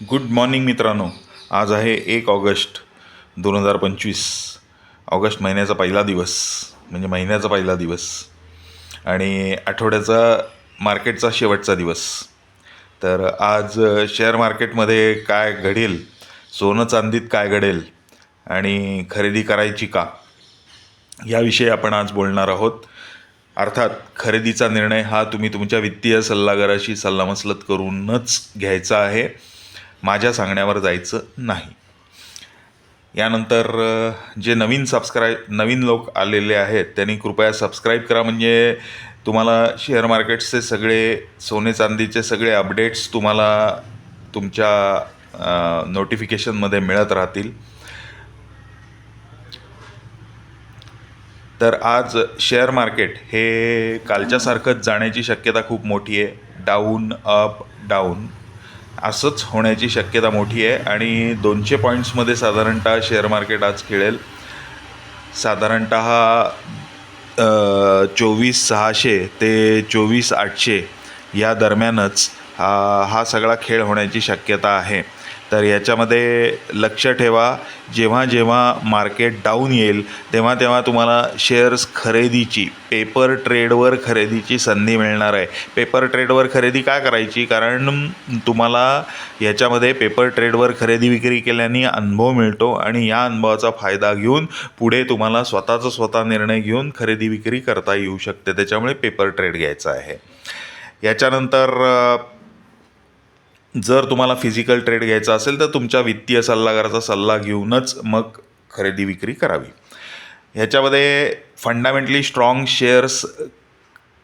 Good morning मित्रांनो. आज आहे एक ऑगस्ट दोन हजार पंचवीस. ऑगस्ट महिन्याचा पहिला दिवस म्हणजे महिन्याचा पहिला दिवस. आणि आठवड्याचा मार्केटचा शेवटचा दिवस. तर आज शेअर मार्केटमध्ये काय घडेल सोनं चांदीत काय घडेल आणि खरेदी करायची का याविषयी आपण आज बोलणार आहोत. अर्थात खरेदीचा निर्णय हा तुम्ही तुमच्या वित्तीय सल्लागाराशी सल्लामसलत करूनच घ्यायचा आहे. माझ्या सांगण्यावर जायचं नाही. यानंतर जे नवीन सबस्क्राईब नवीन लोक आलेले आहेत त्यांनी कृपया सबस्क्राईब करा. म्हणजे तुम्हाला शेअर मार्केटचे सगळे सोने चांदीचे सगळे अपडेट्स तुम्हाला तुमच्या नोटिफिकेशनमध्ये मिळत राहतील. तर आज शेअर मार्केट हे कालच्यासारखंच जाण्याची शक्यता खूप मोठी आहे. डाऊन अप डाऊन असंच होण्याची शक्यता मोठी आहे आणि दोनशे पॉईंट्समध्ये साधारणतः शेअर मार्केट आज खेळेल. साधारणत चोवीस सहाशे ते चोवीस आठशे या दरम्यानच हा हा सगळा खेळ होण्याची शक्यता आहे. तर याच्यामध्ये लक्ष ठेवा. जेव्हा जेव्हा मार्केट डाऊन येईल तेव्हा तेव्हा तुम्हाला शेअर्स खरेदीची पेपर ट्रेडवर खरेदीची संधी मिळणार आहे. पेपर ट्रेडवर खरेदी का करायची? कारण तुम्हाला याच्यामध्ये पेपर ट्रेडवर खरेदी विक्री केल्याने अनुभव मिळतो आणि या अनुभवाचा फायदा घेऊन पुढे तुम्हाला स्वतःचा स्वतः निर्णय घेऊन खरेदी विक्री करता येऊ शकते. त्याच्यामुळे पेपर ट्रेड घ्यायचा आहे. याच्यानंतर जर तुम्हाला फिजिकल ट्रेड घ्यायचा असेल तर तुमच्या वित्तीय सल्लागाराचा सल्ला घेऊनच मग खरेदी विक्री करावी. ह्याच्यामध्ये फंडामेंटली स्ट्रॉंग शेअर्स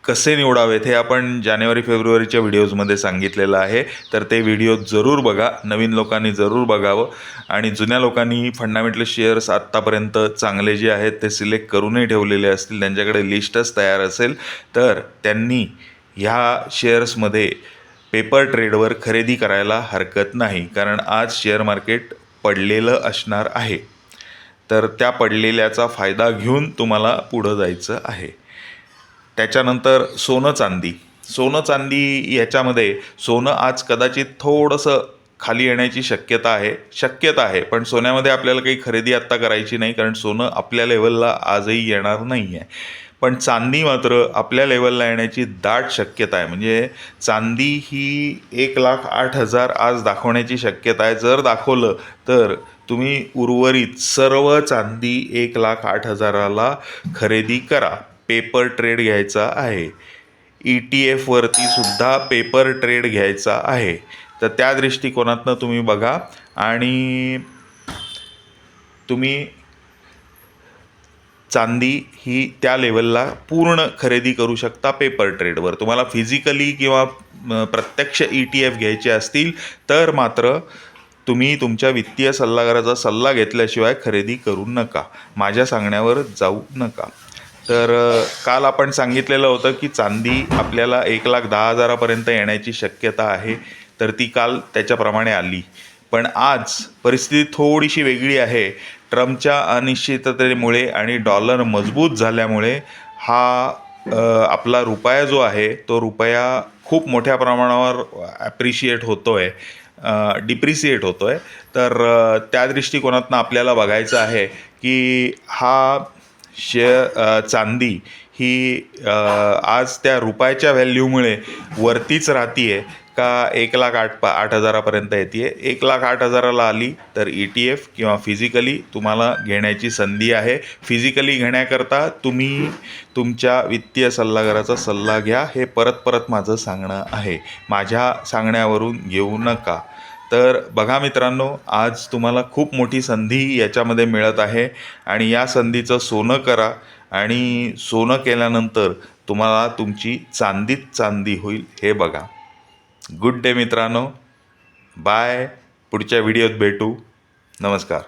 कसे निवडावेत हे आपण जानेवारी फेब्रुवारीच्या व्हिडिओजमध्ये सांगितलेलं आहे. तर ते व्हिडिओ जरूर बघा नवीन लोकांनी जरूर बघावं. आणि जुन्या लोकांनी फंडामेंटल शेअर्स आत्तापर्यंत चांगले जे आहेत ते सिलेक्ट करूनही ठेवलेले असतील त्यांच्याकडे लिस्टच तयार असेल तर त्यांनी ह्या शेअर्समध्ये पेपर ट्रेडवर खरेदी करायला हरकत नाही कारण आज शेअर मार्केट पडलेलं असणार आहे. तर त्या पडलेल्याचा फायदा घेऊन तुम्हाला पुढं जायचं आहे. त्याच्यानंतर सोनं चांदी. सोनं चांदी याच्यामध्ये सोनं आज कदाचित थोडंसं खाली येण्याची शक्यता आहे शक्यता आहे पण सोन्यामध्ये आपल्याला काही खरेदी आत्ता करायची नाही कारण सोनं आपल्या लेवलला आजही येणार नाही आहे पण चांदी मात्र आपल्या लेवलला येण्याची दाट शक्यता आहे. म्हणजे चांदी ही एक लाख आठ हजार आज दाखवण्याची शक्यता आहे. जर दाखवलं तर तुम्ही उर्वरित सर्व चांदी एक लाख आठ हजाराला खरेदी करा. पेपर ट्रेड घ्यायचा आहे. ई टी एफवरती सुद्धा पेपर ट्रेड घ्यायचा आहे. तर त्या दृष्टिकोनातनं तुम्ही बघा. आणि तुम्ही चांदी ही त्या लेवलला पूर्ण खरेदी करू शकता पेपर ट्रेडवर तुम्हाला फिजिकली किंवा प्रत्यक्ष ई टी एफ घ्यायचे असतील तर मात्र तुम्ही तुमच्या वित्तीय सल्लागाराचा सल्ला घेतल्याशिवाय खरेदी करू नका. माझ्या सांगण्यावर जाऊ नका. तर काल आपण सांगितलेलं होतं की चांदी आपल्याला एक लाख दहा हजारापर्यंत येण्याची शक्यता आहे तर ती काल त्याच्याप्रमाणे आली. पण आज परिस्थिती थोडीशी वेगळी आहे. ट्रम्पच्या अनिश्चिततेमुळे आणि डॉलर मजबूत झाल्यामुळे हा आपला रुपया जो आहे तो रुपया खूप मोठ्या प्रमाणावर ॲप्रिशिएट होतो आहे डिप्रिसिएट होतो आहे तर त्या दृष्टिकोनातनं आपल्याला बघायचं आहे की हा शेअर चांदी ही आज त्या रुपयाच्या व्हॅल्यूमुळे वरतीच राहती आहे का एक लाख आठ पा आठ हजारापर्यंत येते आहे एक लाख आठ हजाराला आली तर ई टी एफ किंवा फिजिकली तुम्हाला घेण्याची संधी आहे. फिजिकली घेण्याकरता तुम्ही तुमच्या वित्तीय सल्लागाराचा सल्ला घ्या. हे परत परत माझं सांगणं आहे. माझ्या सांगण्यावरून घेऊ नका. तर बघा मित्रांनो आज तुम्हाला खूप मोठी संधी याच्यामध्ये मिळत आहे आणि या संधीचं सोनं करा आणि सोनं केल्यानंतर तुम्हाला तुमची चांदीत चांदी होईल. हे बघा. गुड डे मित्रांनो. बाय पुढच्या व्हिडिओत भेटू. नमस्कार.